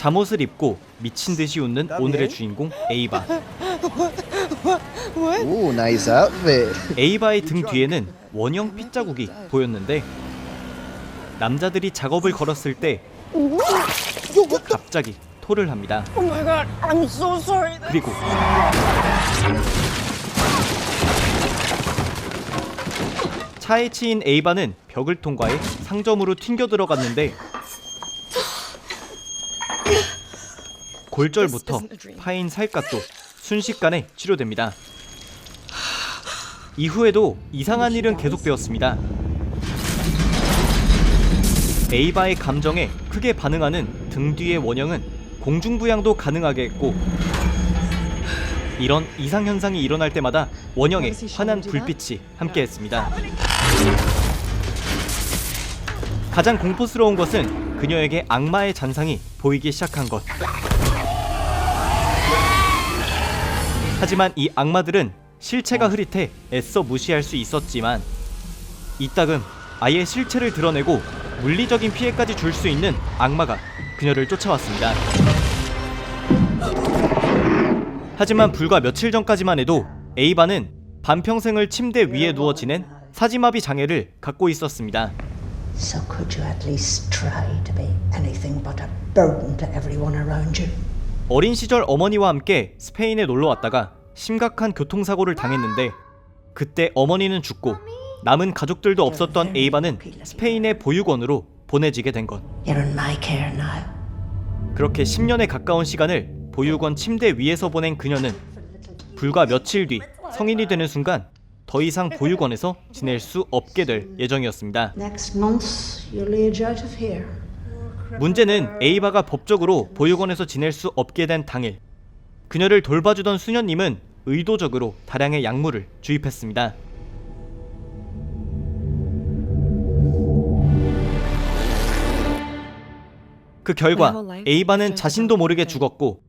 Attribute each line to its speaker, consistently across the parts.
Speaker 1: 잠옷을 입고 미친 듯이 웃는 오늘의 주인공 에이바.
Speaker 2: Ooh, nice outfit.
Speaker 1: 에이바의 등 뒤에는 원형 핏자국이 보였는데 남자들이 작업을 걸었을 때 갑자기 토를 합니다.
Speaker 3: Oh.
Speaker 1: 그리고 차에 치인 에이바는 벽을 통과해 상점으로 튕겨 들어갔는데 골절부터 파인 살갗도 순식간에 치료됩니다. 이후에도 이상한 일은 계속되었습니다. 에이바의 감정에 크게 반응하는 등 뒤의 원형은 공중부양도 가능하게 했고 이런 이상 현상이 일어날 때마다 원형에 환한 불빛이 함께했습니다. 가장 공포스러운 것은 그녀에게 악마의 잔상이 보이기 시작한 것. 하지만 이 악마들은 실체가 흐릿해 애써 무시할 수 있었지만 이따금 아예 실체를 드러내고 물리적인 피해까지 줄 수 있는 악마가 그녀를 쫓아왔습니다. 하지만 불과 며칠 전까지만 해도 에이바는 반평생을 침대 위에 누워 지낸 사지마비 장애를 갖고 있었습니다.
Speaker 4: So could you at least try to be anything but a burden to everyone around you?
Speaker 1: 어린 시절 어머니와 함께 스페인에 놀러 왔다가 심각한 교통사고를 당했는데 그때 어머니는 죽고 남은 가족들도 없었던 에이바는 스페인의 보육원으로 보내지게 된 것. 그렇게 10년에 가까운 시간을 보육원 침대 위에서 보낸 그녀는 불과 며칠 뒤 성인이 되는 순간 더 이상 보육원에서 지낼 수 없게 될 예정이었습니다. 문제는 에이바가 법적으로 보육원에서 지낼 수 없게 된 당일 그녀를 돌봐주던 수녀님은 의도적으로 다량의 약물을 주입했습니다. 그 결과 에이바는 자신도 모르게 죽었고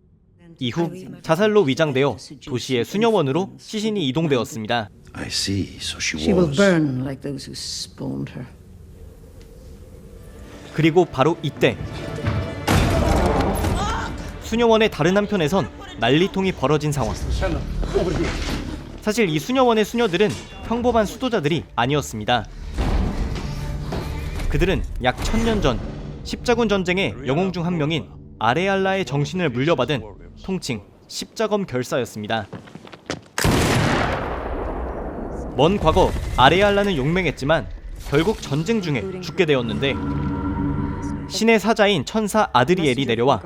Speaker 1: 이후 자살로 위장되어 도시의 수녀원으로 시신이 이동되었습니다.
Speaker 5: I see. So she,
Speaker 4: She will
Speaker 5: was.
Speaker 4: burn like those who spawned her.
Speaker 1: 그리고 바로 이때 수녀원의 다른 한편에선 난리통이 벌어진 상황. 사실 이 수녀원의 수녀들은 평범한 수도자들이 아니었습니다. 그들은 약 천년 전 십자군 전쟁의 영웅 중 한 명인 아레알라의 정신을 물려받은 통칭 십자검 결사였습니다. 먼 과거 아레알라는 용맹했지만 결국 전쟁 중에 죽게 되었는데 신의 사자인 천사 아드리엘이 내려와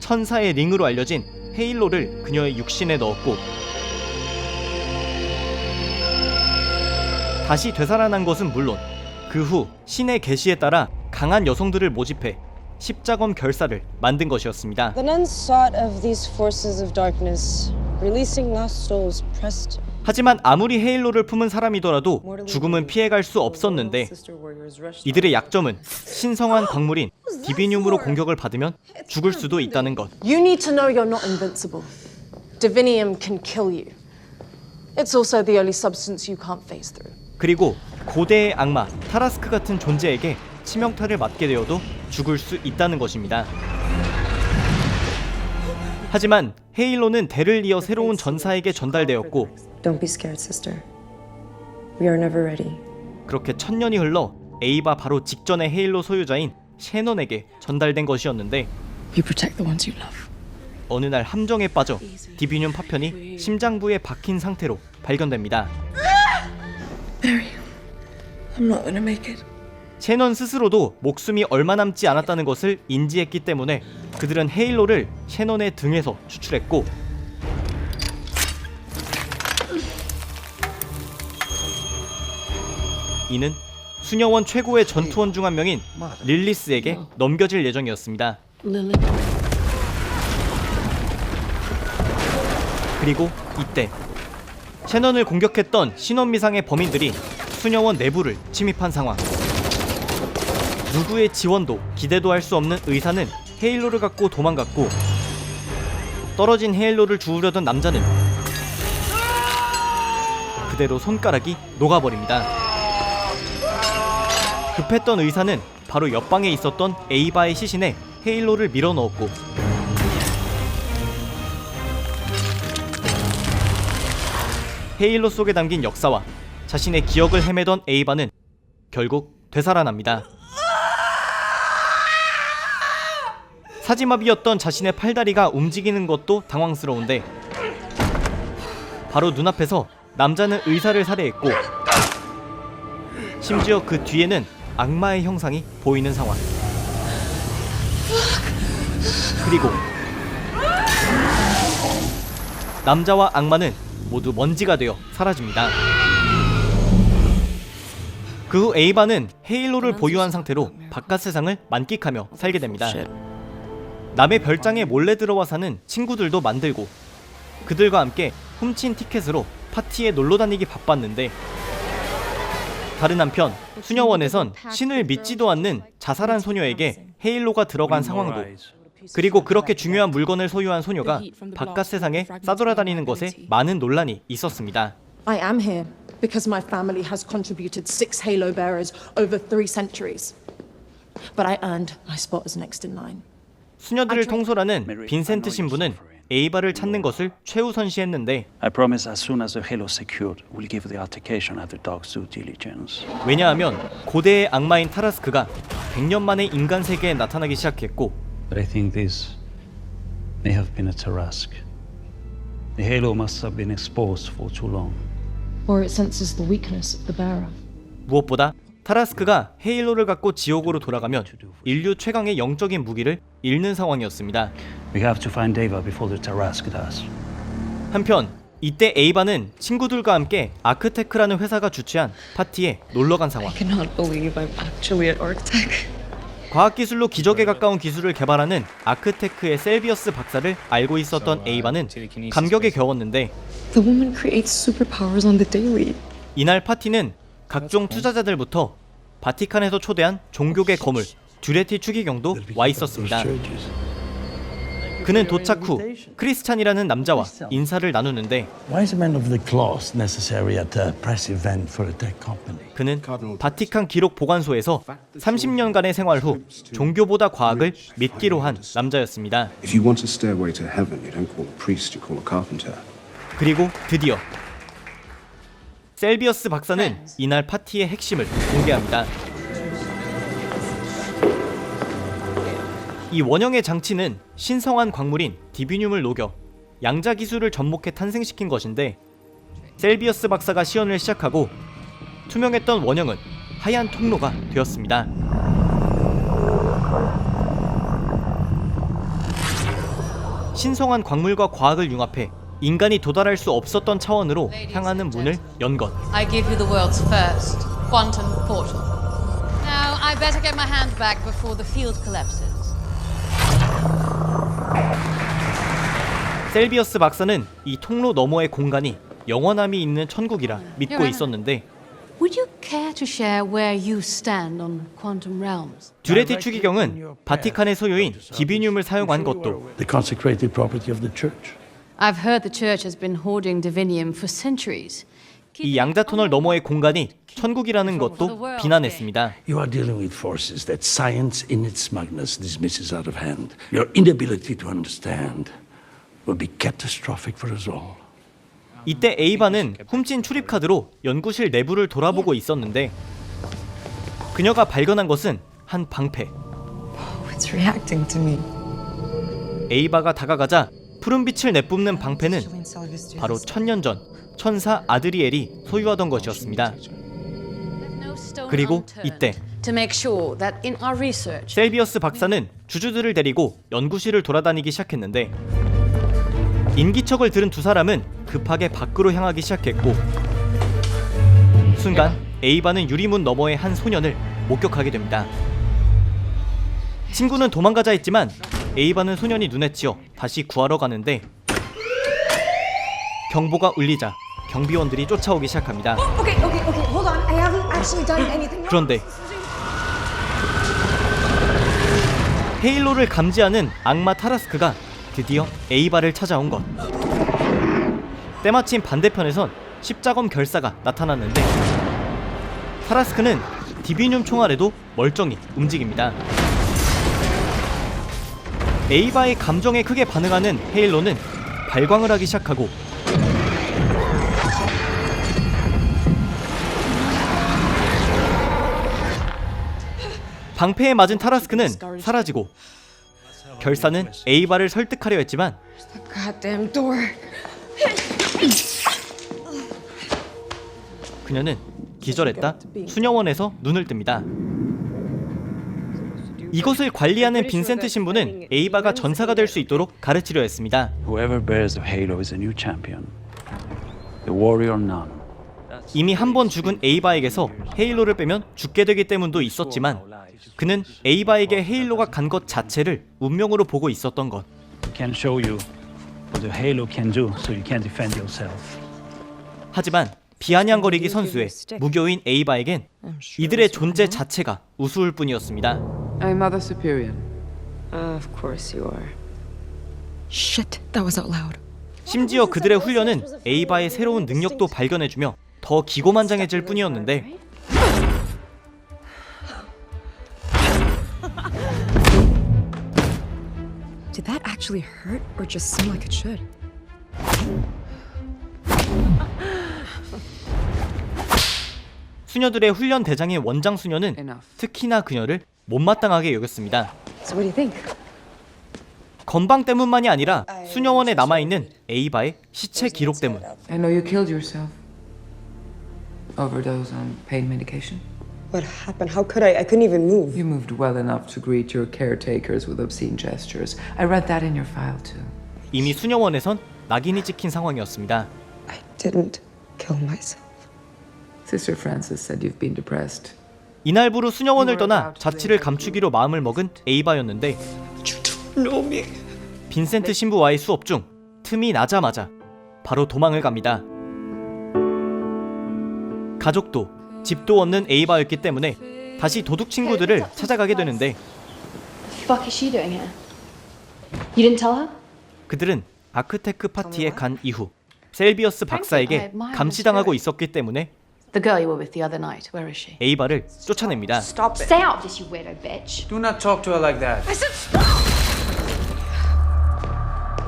Speaker 1: 천사의 링으로 알려진 헤일로를 그녀의 육신에 넣었고 다시 되살아난 것은 물론 그 후 신의 계시에 따라 강한 여성들을 모집해 십자검 결사를 만든 것이었습니다.
Speaker 3: The nuns sought of these forces of darkness,
Speaker 1: 하지만 아무리 헤일로를 품은 사람이더라도 죽음은 피해갈 수 없었는데 이들의 약점은 신성한 광물인 디비늄으로 공격을 받으면 죽을 수도 있다는 것.
Speaker 6: You need to know you're not invincible. Divinium can kill you. It's also the only substance you can't phase through.
Speaker 1: 그리고 고대의 악마 타라스크 같은 존재에게 치명타를 맞게 되어도 죽을 수 있다는 것입니다. 하지만 헤일로는 대를 이어 새로운 전사에게 전달되었고
Speaker 7: Don't be scared, sister. We are never ready.
Speaker 1: 그렇게 천년이 흘러 에이바 바로 직전의 헤일로 소유자인 셰넌에게 전달된 것이었는데
Speaker 7: You protect the ones you love.
Speaker 1: 어느 날 함정에 빠져 디비늄 파편이 심장부에 박힌 상태로 발견됩니다.
Speaker 7: I'm not gonna make it.
Speaker 1: 셰넌 스스로도 목숨이 얼마 남지 않았다는 것을 인지했기 때문에 그들은 헤일로를 셰넌의 등에서 추출했고 이는 수녀원 최고의 전투원 중 한 명인 릴리스에게 넘겨질 예정이었습니다. 그리고 이때 셰넌을 공격했던 신원미상의 범인들이 수녀원 내부를 침입한 상황. 누구의 지원도 기대도 할 수 없는 의사는 헤일로를 갖고 도망갔고 떨어진 헤일로를 주우려던 남자는 그대로 손가락이 녹아버립니다. 급했던 의사는 바로 옆방에 있었던 에이바의 시신에 헤일로를 밀어 넣었고 헤일로 속에 담긴 역사와 자신의 기억을 헤매던 에이바는 결국 되살아납니다. 사지마비였던 자신의 팔다리가 움직이는 것도 당황스러운데 바로 눈앞에서 남자는 의사를 살해했고 심지어 그 뒤에는 악마의 형상이 보이는 상황. 그리고 남자와 악마는 모두 먼지가 되어 사라집니다. 그 후 에이바는 헤일로를 보유한 상태로 바깥 세상을 만끽하며 살게 됩니다. 남의 별장에 몰래 들어와 사는 친구들도 만들고 그들과 함께 훔친 티켓으로 파티에 놀러 다니기 바빴는데 다른 한편 수녀원에선 신을 믿지도 않는 자살한 소녀에게 헤일로가 들어간 상황도 그리고 그렇게 중요한 물건을 소유한 소녀가 바깥 세상에 싸돌아다니는 것에 많은 논란이 있었습니다.
Speaker 6: I am here because my family has contributed six Halo bearers over three centuries. But I earned my spot as next in line.
Speaker 1: 수녀들을 통솔하는 빈센트 신부는 에이바를 찾는 것을 최우선시했는데
Speaker 5: I promise as soon as the halo is secured, we'll give the altercation at the dog's due diligence.
Speaker 1: 왜냐하면 고대의 악마인 타라스크가 100년 만에 인간 세계에 나타나기 시작했고
Speaker 5: But I think this may have been a Tarask. The halo must have been exposed for too long.
Speaker 6: Or it senses the weakness of the bearer.
Speaker 1: 무엇보다 타라스크가 헤일로를 갖고 지옥으로 돌아가면 인류 최강의 영적인 무기를 잃는 상황이었습니다.
Speaker 5: We have to find Deva before the Tarask does.
Speaker 1: 한편 이때 에이바는 친구들과 함께 아크테크라는 회사가 주최한 파티에 놀러 간 상황.
Speaker 7: I cannot believe I'm actually at Arctech.
Speaker 1: 과학기술로 기적에 가까운 기술을 개발하는 아크테크의 셀비어스 박사를 알고 있었던 에이바는 감격에 겨웠는데
Speaker 7: The woman creates superpowers on the daily.
Speaker 1: 이날 파티는 각종 투자자들부터 바티칸에서 초대한 종교계 거물 듀레티 추기경도 와 있었습니다. 그는 도착 후 크리스찬이라는 남자와 인사를 나누는데? 그는 바티칸 기록 보관소에서 30년간의 생활 후 종교보다 과학을 믿기로 한 남자였습니다. 그리고 드디어 셀비어스 박사는 이날 파티의 핵심을 공개합니다. 이 원형의 장치는 신성한 광물인 디비늄을 녹여 양자 기술을 접목해 탄생시킨 것인데 셀비어스 박사가 시연을 시작하고 투명했던 원형은 하얀 통로가 되었습니다. 신성한 광물과 과학을 융합해 인간이 도달할 수 없었던 차원으로 향하는 문을 연 것.
Speaker 8: I give you the world's first quantum portal. Now, I better get my hand back before the field collapses.
Speaker 1: 셀비어스 박사는 이 통로 너머의 공간이 영원함이 있는 천국이라 믿고 있었는데
Speaker 8: Would you care to share where you stand on quantum realms?
Speaker 1: 듀레티 추기경은 바티칸의 소유인 디비늄을 사용한 것도
Speaker 9: The consecrated property of the church.
Speaker 8: I've heard the church has been hoarding divinium for centuries.
Speaker 1: 이 양자 터널 너머의 공간이 천국이라는 것도 비난했습니다.
Speaker 9: You are dealing with forces that science in its smugness dismisses out of hand. Your inability to understand will be catastrophic for us all.
Speaker 1: 이때 에이바는 훔친 출입 카드로 연구실 내부를 돌아보고 있었는데 그녀가 발견한 것은 한 방패.
Speaker 7: Oh, it's reacting to me.
Speaker 1: 에이바가 다가가자 푸른 빛을 내뿜는 방패는 바로 천년 전 천사 아드리엘이 소유하던 것이었습니다. 그리고 이때 셀비어스 박사는 주주들을 데리고 연구실을 돌아다니기 시작했는데 인기척을 들은 두 사람은 급하게 밖으로 향하기 시작했고 순간 에이바는 유리문 너머의 한 소년을 목격하게 됩니다. 친구는 도망가자 했지만 에이바는 소년이 눈에 띄어 다시 구하러 가는데 경보가 울리자 경비원들이 쫓아오기 시작합니다.
Speaker 4: Okay, okay, okay, hold on. I haven't actually done anything wrong.
Speaker 1: 그런데 헤일로를 감지하는 악마 타라스크가 드디어 에이바를 찾아온 것. 때마침 반대편에선 십자검 결사가 나타났는데 타라스크는 디비늄 총알에도 멀쩡히 움직입니다. 에이바의 감정에 크게 반응하는 헤일로는 발광을 하기 시작하고 방패에 맞은 타라스크는 사라지고 결사는 에이바를 설득하려 했지만. 그녀는 기절했다 수녀원에서 눈을 뜹니다. 이곳을 관리하는 빈센트 신부는 에이바가 전사가 될 수 있도록 가르치려 했습니다.
Speaker 5: Whoever bears the halo is a new champion. The warrior none.
Speaker 1: 이미 한 번 죽은 에이바에게서 헤일로를 빼면 죽게 되기 때문도 있었지만 그는 에이바에게 헤일로가 간 것 자체를 운명으로 보고 있었던 것.
Speaker 5: Can show you what the halo can do so you can defend yourself.
Speaker 1: 하지만 비아냥거리기 선수의 무교인 에이바에겐 이들의 존재 자체가 우스울 뿐이었습니다.
Speaker 10: I'm Mother Superior.
Speaker 7: of course you are. Shit, that was out loud.
Speaker 1: 심지어 그들의 훈련은 에이바의 새로운 능력도 발견해주며 더 기고만장해질 뿐이었는데
Speaker 7: Did that actually hurt or just seem like it should?
Speaker 1: 수녀들의 훈련 대장인 원장 수녀는. 특히나 그녀를 못마땅하게 여겼습니다.
Speaker 7: So what do you think?
Speaker 1: 건방 때문만이 아니라 수녀원에 남아 있는 에이바의 시체 기록 때문
Speaker 10: I know you killed yourself. Overdose on pain medication.
Speaker 7: What happened? How could I? I couldn't even move.
Speaker 10: You moved well enough to greet your caretakers with obscene gestures. I read that in your file too.
Speaker 1: 이미 수녀원에선 낙인이 찍힌 상황이었습니다.
Speaker 7: I didn't kill myself.
Speaker 10: Sister Frances said you've been depressed.
Speaker 1: 이날부로 수녀원을 떠나 자취를 감추기로 마음을 먹은 에이바였는데 빈센트 신부와의 수업 중 틈이 나자마자 바로 도망을 갑니다. 가족도 집도 없는 에이바였기 때문에 다시 도둑 친구들을 찾아가게 되는데
Speaker 11: fuck is she doing here? You didn't tell her?
Speaker 1: 그들은 아크테크 파티에 간 이후 셀비어스 박사에게 감시당하고 있었기 때문에
Speaker 8: The girl you were with the other night, where is she?
Speaker 1: 에이바를 쫓아냅니다.
Speaker 11: Stay out of this, you weirdo bitch.
Speaker 10: Do not talk to her like that.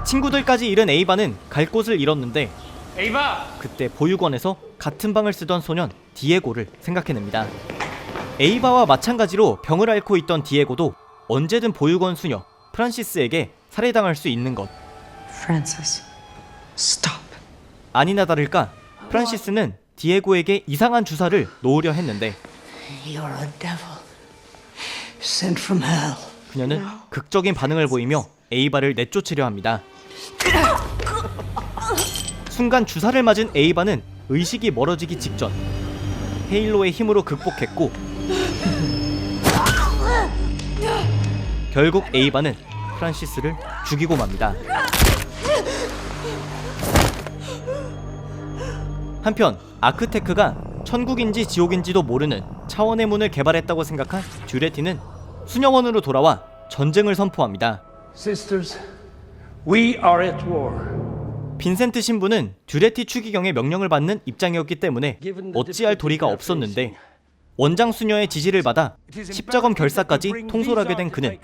Speaker 1: 친구들까지 잃은 에이바는 갈 곳을 잃었는데 그때 보육원에서 같은 방을 쓰던 소년 디에고를 생각해냅니다. 에이바와 마찬가지로 병을 앓고 있던 디에고도 언제든 보육원 수녀 프란시스에게 살해당할 수 있는 것.
Speaker 4: Francis, stop.
Speaker 1: 아니나 다를까 프란시스는 디에고에게 이상한 주사를 놓으려 했는데. 그녀는 극적인 반응을 보이며 에이바를 내쫓으려 합니다. 순간 주사를 맞은 에이바는 의식이 멀어지기 직전 헤일로의 힘으로 극복했고 결국 에이바는 프란시스를 죽이고 맙니다. 한편 아크테크가 천국인지 지옥인지도 모르는 차원의 문을 개발했다고 생각한 듀레티는 수녀원으로 돌아와 전쟁을 선포합니다.
Speaker 9: Sisters, we are at war.
Speaker 1: 빈센트 신부는 듀레티 추기경의 명령을 받는 입장이었기 때문에 어찌할 도리가 없었는데 원장 수녀의 지지를 받아 십자검 결사까지 통솔하게 된 그는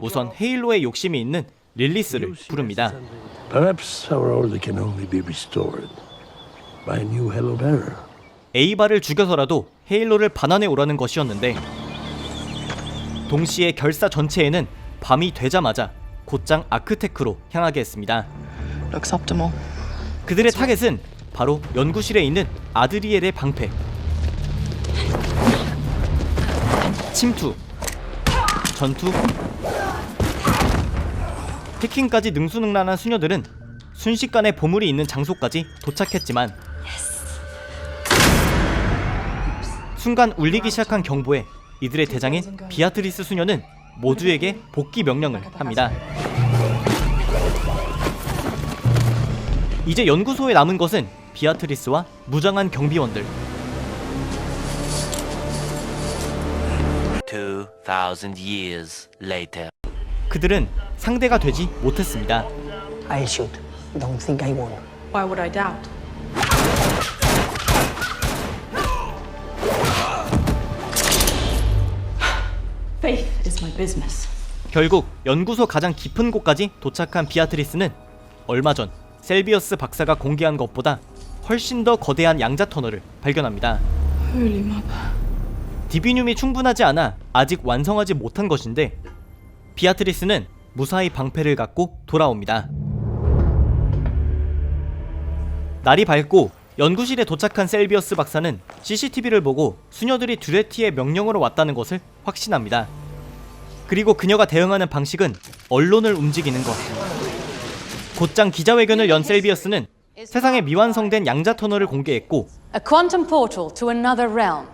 Speaker 1: 우선 헤일로의 욕심이 있는 릴리스를 부릅니다.
Speaker 9: Perhaps our order can only be restored by a new Hello Bearer.
Speaker 1: 에이바를 죽여서라도 헤일로를 반환해 오라는 것이었는데 동시에 결사 전체에는 밤이 되자마자 곧장 아크테크로 향하게 했습니다.
Speaker 7: Looks optimal.
Speaker 1: 그들의 타겟은 바로 연구실에 있는 아드리엘의 방패. 침투, 전투, 해킹까지 능수능란한 수녀들은 순식간에 보물이 있는 장소까지 도착했지만 순간 울리기 시작한 경보에 이들의 대장인 비아트리스 수녀는 모두에게 복귀 명령을 합니다. 이제 연구소에 남은 것은 비아트리스와 무장한 경비원들.
Speaker 12: 2000 years later.
Speaker 1: 그들은 상대가 되지 못했습니다.
Speaker 4: I'll shoot. Don't think I won't.
Speaker 6: Why would I doubt?
Speaker 11: Is my business.
Speaker 1: 결국 연구소 가장 깊은 곳까지 도착한 비아트리스는 얼마 전 셀비어스 박사가 공개한 것보다 훨씬 더 거대한 양자 터널을 발견합니다.
Speaker 6: Holy mother.
Speaker 1: 디비듐이 충분하지 않아 아직 완성하지 못한 것인데 비아트리스는 무사히 방패를 갖고 돌아옵니다. 날이 밝고 연구실에 도착한 셀비어스 박사는 CCTV를 보고 수녀들이 듀레티의 명령으로 왔다는 것을 확신합니다. 그리고 그녀가 대응하는 방식은 언론을 움직이는 것. 곧장 기자회견을 연 셀비어스는 세상에 미완성된 양자 터널을 공개했고
Speaker 8: A quantum portal to another realm.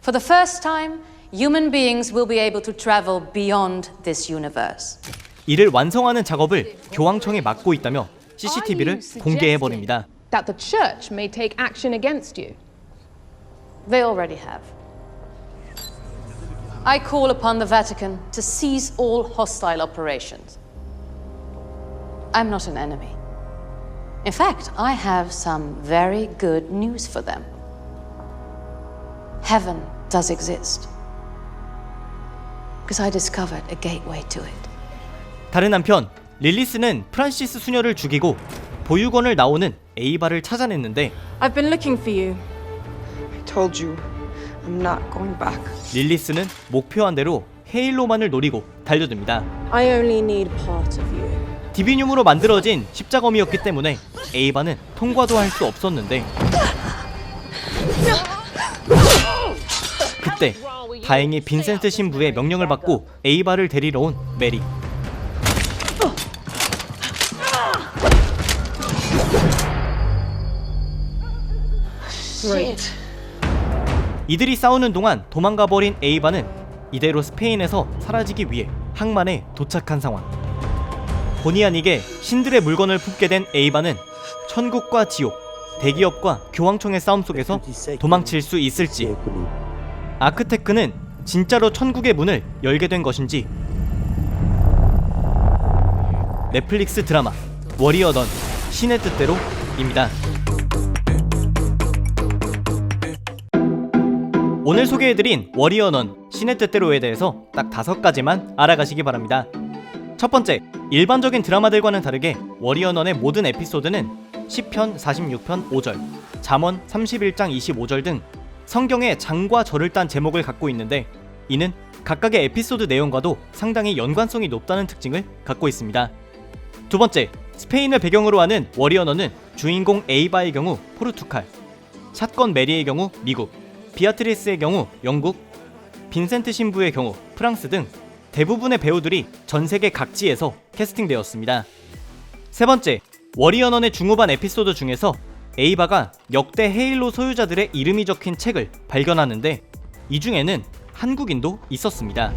Speaker 8: For the first time, human beings will be able to travel beyond this universe.
Speaker 1: 이를 완성하는 작업을 교황청에 맡고 있다며 CCTV를 공개해 버립니다.
Speaker 6: That the church may take action against you.
Speaker 8: They already have. I call upon the Vatican to cease all hostile operations. I'm not an enemy. In fact, I have some very good news for them. Heaven does exist. Because I discovered a gateway to it.
Speaker 1: 다른 한편 릴리스는 프란시스 수녀를 죽이고 보육원을 나오는 에이바를 찾아냈는데
Speaker 6: I've been looking for you.
Speaker 7: I told you, I'm not going back.
Speaker 1: 릴리스는 목표한 대로 헤일로만을 노리고 달려듭니다.
Speaker 3: I only need part of you.
Speaker 1: 디비듐으로 만들어진 십자검이었기 때문에 에이바는 통과도 할 수 없었는데 그때 다행히 빈센트 신부의 명령을 받고 에이바를 데리러 온 메리
Speaker 3: Great.
Speaker 1: 이들이 싸우는 동안 도망가 버린 에이바는 이대로 스페인에서 사라지기 위해 항만에 도착한 상황. 본의 아니게 신들의 물건을 품게 된 에이바는 천국과 지옥, 대기업과 교황청의 싸움 속에서 도망칠 수 있을지. 아크테크는 진짜로 천국의 문을 열게 된 것인지. 넷플릭스 드라마 워리어 넌 신의 뜻대로입니다. 오늘 소개해드린 워리어 넌 신의 뜻대로에 대해서 딱 다섯 가지만 알아가시기 바랍니다. 첫 번째, 일반적인 드라마들과는 다르게 워리어 넌의 모든 에피소드는 10편, 46편, 5절, 잠언 31장 25절 등 성경의 장과 절을 딴 제목을 갖고 있는데 이는 각각의 에피소드 내용과도 상당히 연관성이 높다는 특징을 갖고 있습니다. 두 번째, 스페인을 배경으로 하는 워리어 넌은 주인공 에이바의 경우 포르투갈, 사건 메리의 경우 미국, 비아트리스의 경우 영국, 빈센트 신부의 경우 프랑스 등 대부분의 배우들이 전 세계 각지에서 캐스팅되었습니다. 세 번째, 워리어넌의 중후반 에피소드 중에서 에이바가 역대 헤일로 소유자들의 이름이 적힌 책을 발견하는데 이 중에는 한국인도 있었습니다.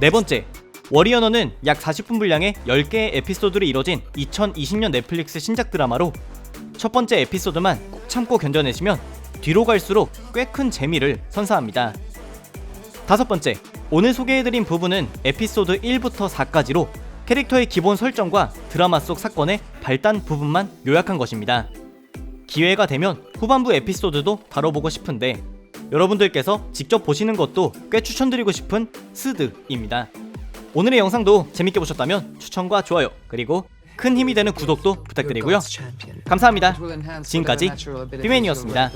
Speaker 1: 네 번째, 워리어너는 약 40분 분량의 10개의 에피소드로 이뤄진 2020년 넷플릭스 신작 드라마로 첫 번째 에피소드만 꾹 참고 견뎌내시면 뒤로 갈수록 꽤 큰 재미를 선사합니다. 다섯 번째, 오늘 소개해드린 부분은 에피소드 1부터 4까지로 캐릭터의 기본 설정과 드라마 속 사건의 발단 부분만 요약한 것입니다. 기회가 되면 후반부 에피소드도 다뤄보고 싶은데 여러분들께서 직접 보시는 것도 꽤 추천드리고 싶은 스드입니다. 오늘의 영상도 재밌게 보셨다면 추천과 좋아요 그리고 큰 힘이 되는 구독도 부탁드리고요. 감사합니다. 지금까지 휘맨이었습니다.